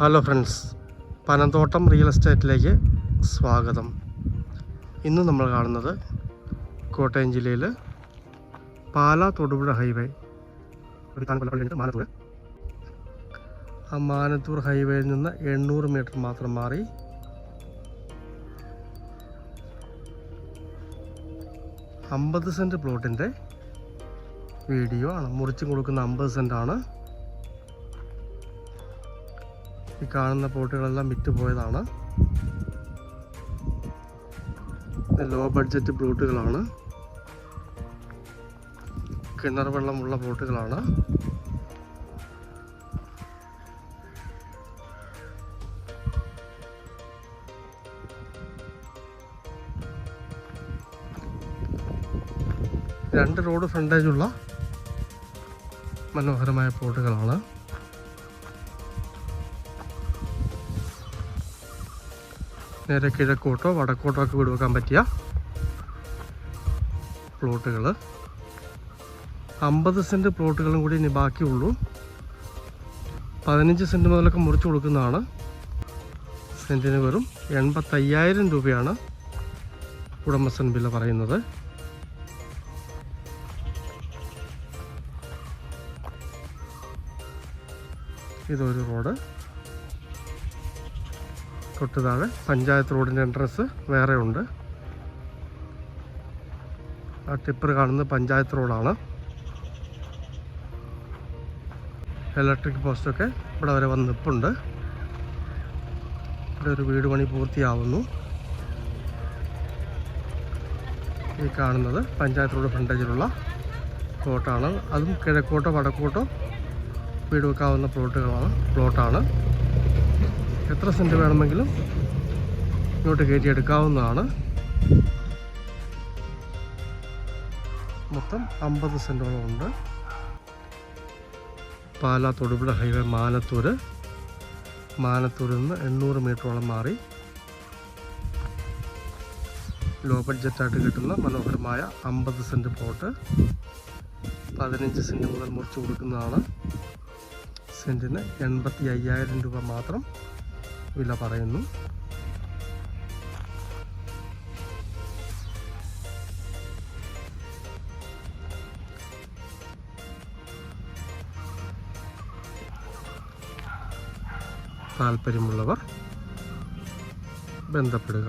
Hello friends Panamthottam real എസ്റ്റേറ്റിലേക്ക് സ്വാഗതം. ഇന്ന് നമ്മൾ കാണുന്നത് കോട്ടയം ജില്ലയിൽ പാല തൊടുപുഴ ഹൈവേ. ആ മാനത്തൂർ ഹൈവേയിൽ നിന്ന് എണ്ണൂറ് മീറ്റർ മാത്രം മാറി. അമ്പത് സെന്റ് പ്ലോട്ടിന്റെ വീഡിയോ ആണ്. മുറിച്ച് കൊടുക്കുന്ന അമ്പത് സെന്റാണ് ഈ കാണുന്ന പ്ലോട്ടുകളെല്ലാം വിറ്റ് പോയതാണ്. ലോ ബഡ്ജറ്റ് പ്ലോട്ടുകളാണ് കിണർ വെള്ളമുള്ള പ്ലോട്ടുകളാണ് രണ്ട് റോഡ് ഫ്രണ്ടേജുള്ള മനോഹരമായ പ്ലോട്ടുകളാണ് നേരെ കിഴക്കോട്ടോ വടക്കോട്ടോ ഒക്കെ വീട് വെക്കാൻ പറ്റിയ പ്ലോട്ടുകൾ. അമ്പത് സെന്റ് പ്ലോട്ടുകളും കൂടി ഇനി ബാക്കിയുള്ളൂ. പതിനഞ്ച് സെന്റ് മുതലൊക്കെ മുറിച്ച് കൊടുക്കുന്നതാണ്. സെന്റിന് വെറും എൺപത്തയ്യായിരം രൂപയാണ് ഉടമസ്ഥൻ വില പറയുന്നത്. ഇതൊരു റോഡ്. തൊട്ട് താഴെ പഞ്ചായത്ത് റോഡിന്റെ എൻട്രൻസ് വേറെ ഉണ്ട് ആ ടിപ്പർ കാണുന്നത് പഞ്ചായത്ത് റോഡാണ്. ഇലക്ട്രിക് പോസ്റ്റൊക്കെ ഇവിടെ വരെ വന്ന് നിൽപ്പുണ്ട് ഇവിടെ ഒരു വീട് പണി പൂർത്തിയാവുന്നു. ഈ കാണുന്നത് പഞ്ചായത്ത് റോഡ് ഫ്രണ്ടേജിലുള്ള പ്ലോട്ടാണ് അതും കിഴക്കോട്ടോ വടക്കോട്ടോ വീട് വെക്കാവുന്ന പ്ലോട്ടുകളാണ് പ്ലോട്ടാണ് എത്ര സെന്റ് വേണമെങ്കിലും ഇങ്ങോട്ട് കയറ്റി എടുക്കാവുന്നതാണ് മൊത്തം അമ്പത് സെന്റോളം ഉണ്ട് പാല തൊടുപുഴ ഹൈവേ മാനത്തൂർ മാനത്തൂരിൽ നിന്ന് എണ്ണൂറ് മീറ്ററോളം മാറി. ലോ ബഡ്ജറ്റായിട്ട് കിട്ടുന്ന മനോഹരമായ അമ്പത് സെന്റ് പ്ലോട്ട് പതിനഞ്ച് സെന്റ് മുതൽ മുറിച്ച് കൊടുക്കുന്നതാണ്. സെന്റിന് എൺപത്തി അയ്യായിരം രൂപ മാത്രം വില പറയുന്നു. താല്പര്യമുള്ളവർ ബന്ധപ്പെടുക.